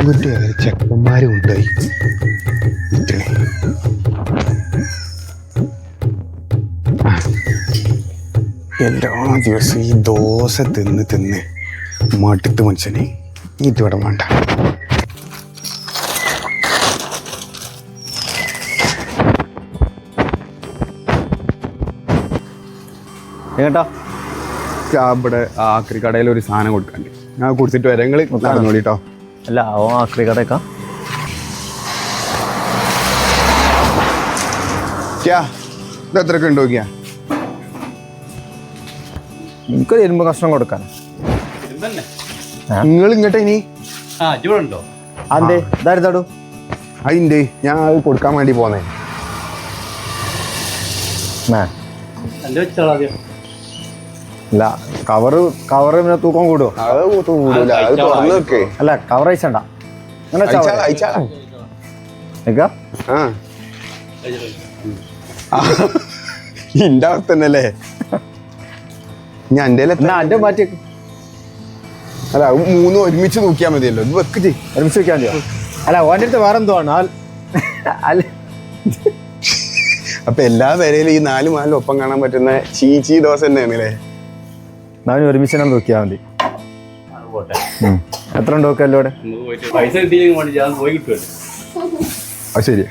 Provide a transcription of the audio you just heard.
ഇങ്ങോട്ട് ചെക്കന്മാരും ഉണ്ടായി. എല്ലാ ദിവസവും ഈ ദോശ തിന്ന് തിന്ന് മടുത്ത് മനുഷ്യനെ ഇതിവിടെ വേണ്ട. ഏട്ടാ ഞാൻ ഇവിടെ ആക്രി കടയിൽ ഒരു സാധനം കൊടുക്കാണ്ട് ഞാൻ കൊടുത്തിട്ട് വരാം. നിങ്ങൾ നടന്നോളിട്ടോ അല്ല ഓ ആക്രി കടയൊക്കെ ക്യാ ഇത് എത്രയൊക്കെ ഉണ്ടോ എനിക്കൊരു ഇരുമ്പ് കഷ്ണം കൊടുക്കാൻ. നിങ്ങൾ ഇങ്ങോട്ട് ഇനി? ആ അതെ ഇതായിരുന്നാടു അതിന്റെ ഞാൻ അത് കൊടുക്കാൻ വേണ്ടി പോന്നേ. ആദ്യം അല്ല കവറ് കവറ് പിന്നെ തൂക്കം കൂടുമോ അത് കൂത്തു കൂടൂല അത് തുറന്നു വെക്കേ. അല്ല കവർ അയച്ചണ്ട അങ്ങനെ ഇന്റെ അവസ്ഥ തന്നെയല്ലേ? ഞാൻ മാറ്റി. അല്ല മൂന്ന് ഒരുമിച്ച് നോക്കിയാൽ മതിയല്ലോ. ഇത് വെക്ക് ഒരുമിച്ച് വെക്കാൻ മതിയോ? അല്ല ഓന്റെ അടുത്ത് വേറെ എന്തോ ആണ്? ആൾ- അല്ല. അപ്പൊ എല്ലാ പേരയിലും ഈ നാല് മാലും ഒപ്പം കാണാൻ പറ്റുന്ന ചീച്ചി ദോശ തന്നെയാണ് അല്ലേ ഞാൻ ഒരുമിച്ച് തന്നെ നോക്കിയാൽ മതി. എത്ര ഉണ്ട് നോക്കാം അല്ലോടെ പോയിട്ട് പൈസ പോയി കിട്ടുമല്ലോ അത് ശരി.